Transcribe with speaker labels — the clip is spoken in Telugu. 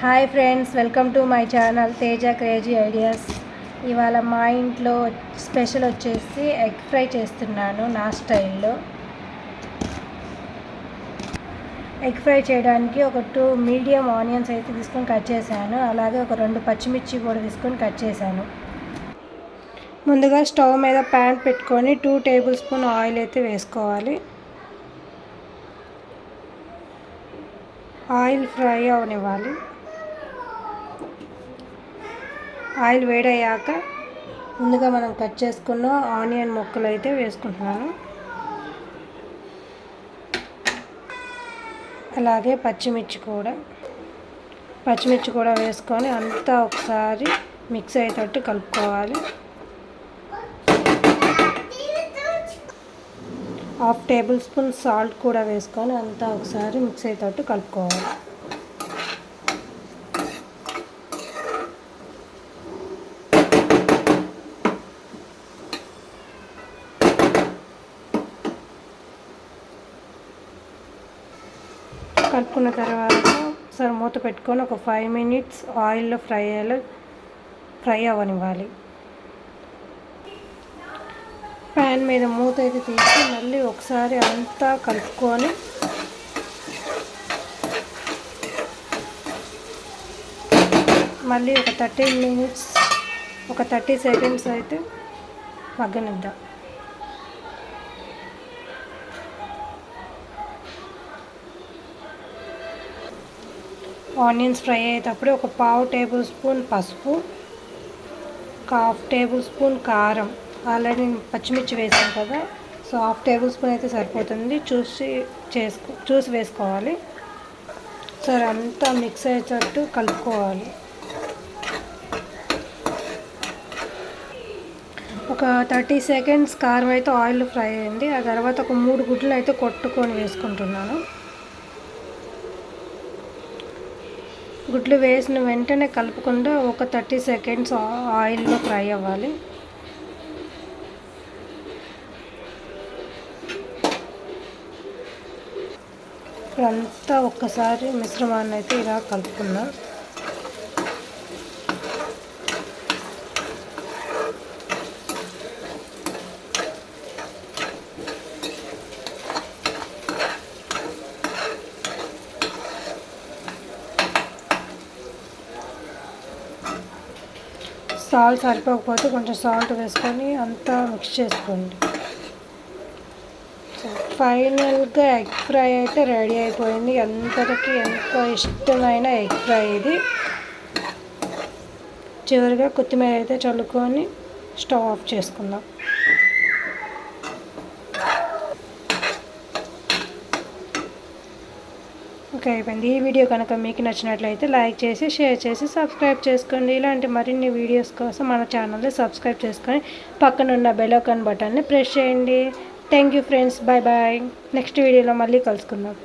Speaker 1: Hi friends welcome to my channel Teja crazy ideas. ఇవాళ మా ఇంట్లో స్పెషల్ వచ్చేసి ఎగ్ ఫ్రై చేస్తున్నాను నా స్టైల్లో. ఎగ్ ఫ్రై చేయడానికి ఒక టూ మీడియం ఆనియన్స్ అయితే తీసుకొని కట్ చేశాను. అలాగే ఒక రెండు పచ్చిమిర్చి కూడా తీసుకొని కట్ చేశాను. ముందుగా స్టవ్ మీద ప్యాన్ పెట్టుకొని టూ టేబుల్ స్పూన్ ఆయిల్ అయితే వేసుకోవాలి. Oil fry అవనివ్వాలి. ఆయిల్ వేడయ్యాక ముందుగా మనం కట్ చేసుకున్న ఆనియన్ ముక్కలు అయితే వేసుకుంటున్నాను. అలాగే పచ్చిమిర్చి కూడా. పచ్చిమిర్చి కూడా వేసుకొని అంతా ఒకసారి మిక్స్ అయ్యేటట్టు కలుపుకోవాలి. హాఫ్ టేబుల్ స్పూన్ సాల్ట్ కూడా వేసుకొని అంతా ఒకసారి మిక్స్ అయ్యేటట్టు కలుపుకోవాలి. కలుపుకున్న తర్వాత ఒకసారి మూత పెట్టుకొని ఒక ఫైవ్ మినిట్స్ ఆయిల్లో ఫ్రై అయ్యేలా ఫ్రై అవ్వనివ్వాలి. ప్యాన్ మీద మూత అయితే తీసి మళ్ళీ ఒకసారి అంతా కలుపుకొని మళ్ళీ ఒక థర్టీ మినిట్స్ ఒక థర్టీ సెకండ్స్ అయితే మగ్గనిద్దాం. ఆనియన్స్ ఫ్రై అయ్యేటప్పుడు ఒక పావు టేబుల్ స్పూన్ పసుపు ఒక హాఫ్ టేబుల్ స్పూన్ కారం. ఆల్రెడీ నేను పచ్చిమిర్చి వేసాను కదా సో హాఫ్ టేబుల్ స్పూన్ అయితే సరిపోతుంది. చూసి చేసుకో చూసి వేసుకోవాలి. సరే అంతా మిక్స్ అయ్యేటట్టు కలుపుకోవాలి. ఒక థర్టీ సెకండ్స్ కారం అయితే ఆయిల్ ఫ్రై అయింది. ఆ తర్వాత ఒక మూడు గుడ్లు అయితే కొట్టుకొని వేసుకుంటున్నాను. గుడ్లు వేసిన వెంటనే కలుపుకుండా ఒక థర్టీ సెకండ్స్ ఆయిల్లో ఫ్రై అవ్వాలి. ఇప్పుడంతా ఒక్కసారి మిశ్రమాన్ని అయితే ఇలా కలుపుకుందాం. సాల్ట్ సరిపోకపోతే కొంచెం సాల్ట్ వేసుకొని అంతా మిక్స్ చేసుకోండి. ఫైనల్గా ఎగ్ ఫ్రై అయితే రెడీ అయిపోయింది. అందరికి ఎంతో ఇష్టమైన ఎగ్ ఫ్రై ఇది. చివరిగా కొత్తిమీర అయితే చల్లుకొని స్టవ్ ఆఫ్ చేసుకుందాం. ఓకే అయిపోయింది ఈ వీడియో కనుక మీకు నచ్చినట్లయితే లైక్ చేసి షేర్ చేసి సబ్స్క్రైబ్ చేసుకోండి. ఇలాంటి మరిన్ని వీడియోస్ కోసం మన ఛానల్ని సబ్స్క్రైబ్ చేసుకొని పక్కనున్న బెల్ ఐకాన్ బటన్ని ప్రెస్ చేయండి. Thank you friends. Bye bye next వీడియోలో మళ్ళీ కలుసుకుందాం.